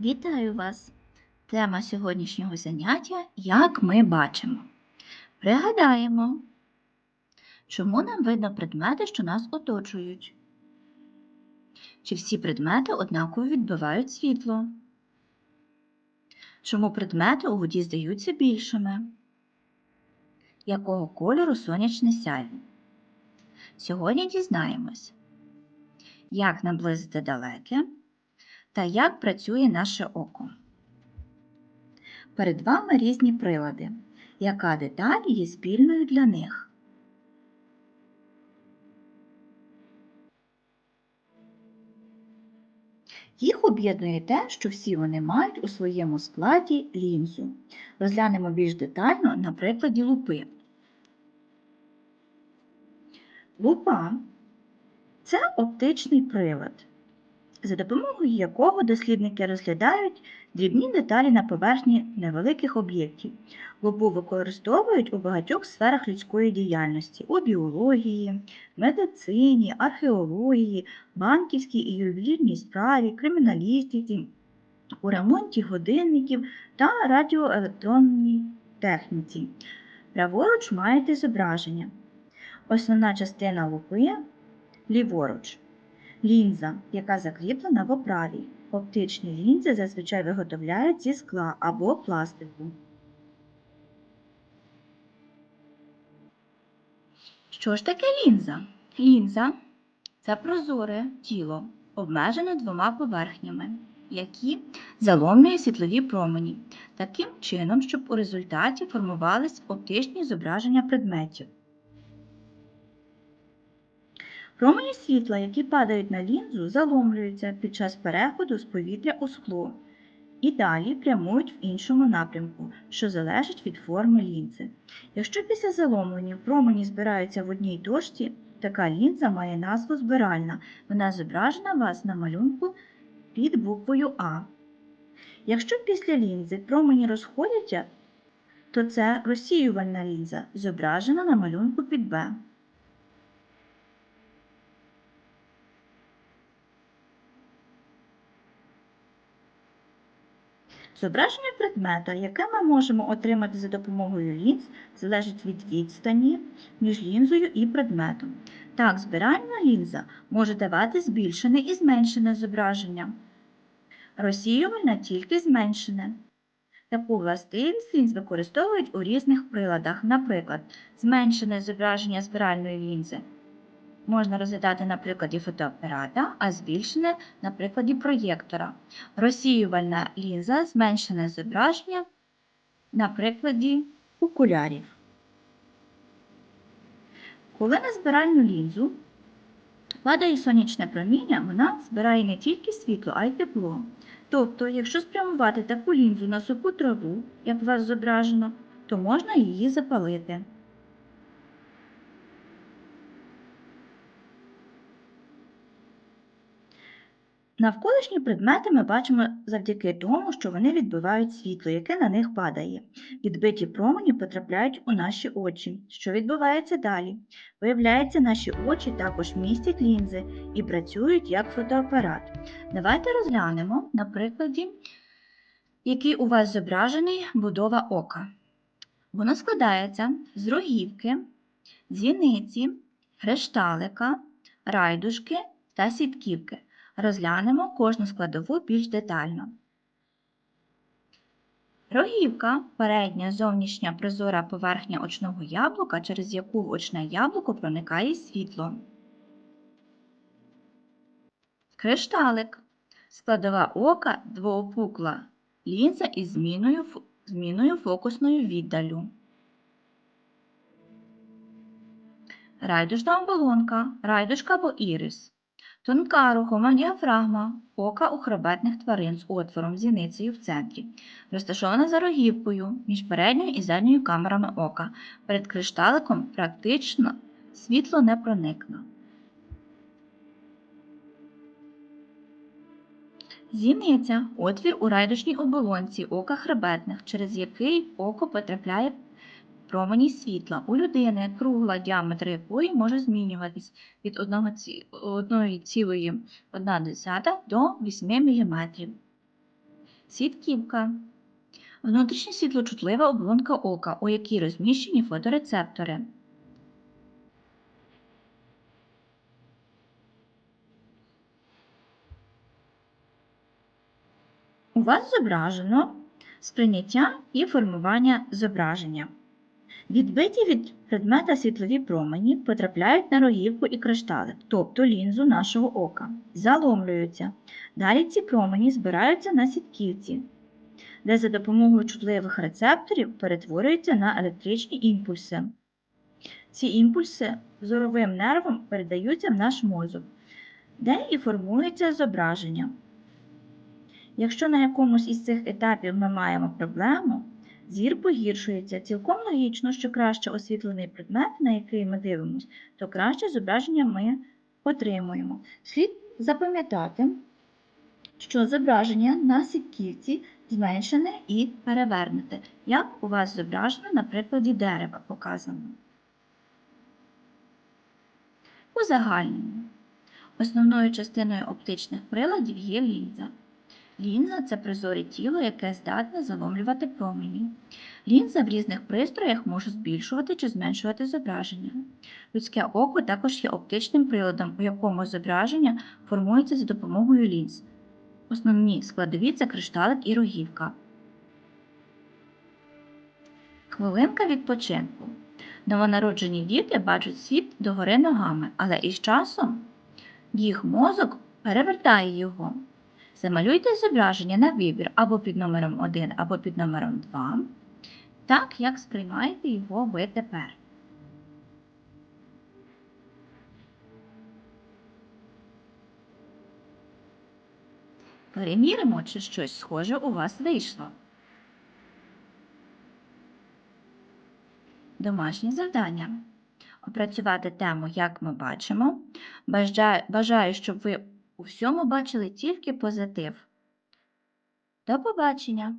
Вітаю вас! Тема сьогоднішнього заняття як ми бачимо. Пригадаємо, чому нам видно предмети, що нас оточують. Чи всі предмети однаково відбивають світло? Чому предмети у воді здаються більшими? Якого кольору сонячне сяйво? Сьогодні дізнаємось, як наблизити далеке та як працює наше око. Перед вами різні прилади. Яка деталь є спільною для них? Їх об'єднує те, що всі вони мають у своєму складі лінзу. Розглянемо більш детально на прикладі лупи. Лупа це оптичний прилад, за допомогою якого дослідники розглядають дрібні деталі на поверхні невеликих об'єктів. Лупу використовують у багатьох сферах людської діяльності у біології, медицині, археології, банківській і ювелірній справі, криміналістиці, у ремонті годинників та радіоелектронній техніці. Праворуч маєте зображення. Основна частина лупи ліворуч. Лінза, яка закріплена в оправі. Оптичні лінзи зазвичай виготовляють зі скла або пластику. Що ж таке лінза? Лінза це прозоре тіло, обмежене двома поверхнями, які заломлюють світлові промені, таким чином, щоб у результаті формувались оптичні зображення предметів. Промені світла, які падають на лінзу, заломлюються під час переходу з повітря у скло і далі прямують в іншому напрямку, що залежить від форми лінзи. Якщо після заломлення промені збираються в одній точці, така лінза має назву збиральна. Вона зображена у вас на малюнку під буквою А. Якщо після лінзи промені розходяться, то це розсіювальна лінза, зображена на малюнку під Б. Зображення предмета, яке ми можемо отримати за допомогою лінз, залежить від відстані між лінзою і предметом. Так, збиральна лінза може давати збільшене і зменшене зображення. Розсіювальна тільки зменшене. Таку властивість лінз використовують у різних приладах, наприклад, зменшене зображення збиральної лінзи можна розглядати на прикладі фотоапарата, а збільшене на прикладі проєктора. Розсіювальна лінза зменшене зображення на прикладі окулярів. Коли на збиральну лінзу падає сонячне проміння, вона збирає не тільки світло, а й тепло. Тобто, якщо спрямувати таку лінзу на суху траву, як у вас зображено, то можна її запалити. Навколишні предмети ми бачимо завдяки тому, що вони відбивають світло, яке на них падає. Відбиті промені потрапляють у наші очі. Що відбувається далі? Виявляється, наші очі також містять лінзи і працюють як фотоапарат. Давайте розглянемо, на прикладі, який у вас зображений будова ока. Воно складається з рогівки, дзвіниці, хрешталика, райдушки та сітківки. Розглянемо кожну складову більш детально. Рогівка передня зовнішня прозора поверхня очного яблука, через яку в очне яблуко проникає світло. Кришталик складова ока двоопукла лінза із зміною, зміною фокусною віддалю. Райдушна оболонка, райдушка або ірис. Тонка рухома діафрагма ока у хребетних тварин з отвором зіницею в центрі, розташована за рогівкою між передньою і задньою камерами ока. Перед кришталиком практично світло не проникло. Зіниця отвір у райдушній оболонці ока хребетних, через який око потрапляє промені світла. У людини кругла діаметр якої може змінюватись від 1,1 до 8 мм. Сітківка. Внутрішня світлочутлива оболонка ока, у якій розміщені фоторецептори. У вас зображено сприйняття і формування зображення. Відбиті від предмета світлові промені потрапляють на рогівку і кришталик, тобто лінзу нашого ока, заломлюються. Далі ці промені збираються на сітківці, де за допомогою чутливих рецепторів перетворюються на електричні імпульси. Ці імпульси зоровим нервом передаються в наш мозок, де і формується зображення. Якщо на якомусь із цих етапів ми маємо проблему, зір погіршується. Цілком логічно, що краще освітлений предмет, на який ми дивимося, то краще зображення ми отримуємо. Слід запам'ятати, що зображення на сітківці зменшене і перевернуте, як у вас зображено на прикладі дерева показано. Узагальнення. Основною частиною оптичних приладів є лінза. Лінза це прозоре тіло, яке здатне заломлювати промені. Лінза в різних пристроях може збільшувати чи зменшувати зображення. Людське око також є оптичним приладом, у якому зображення формується за допомогою лінз. Основні складові це кришталик і рогівка. Хвилинка відпочинку. Новонароджені діти бачать світ догори ногами, але із часом їх мозок перевертає його. Замалюйте зображення на вибір або під номером 1, або під номером 2, так як сприймаєте його ви тепер. Перевіримо, чи щось схоже у вас вийшло. Домашнє завдання. Опрацювати тему, як ми бачимо. Бажаю, щоб ви у всьому бачили тільки позитив. До побачення!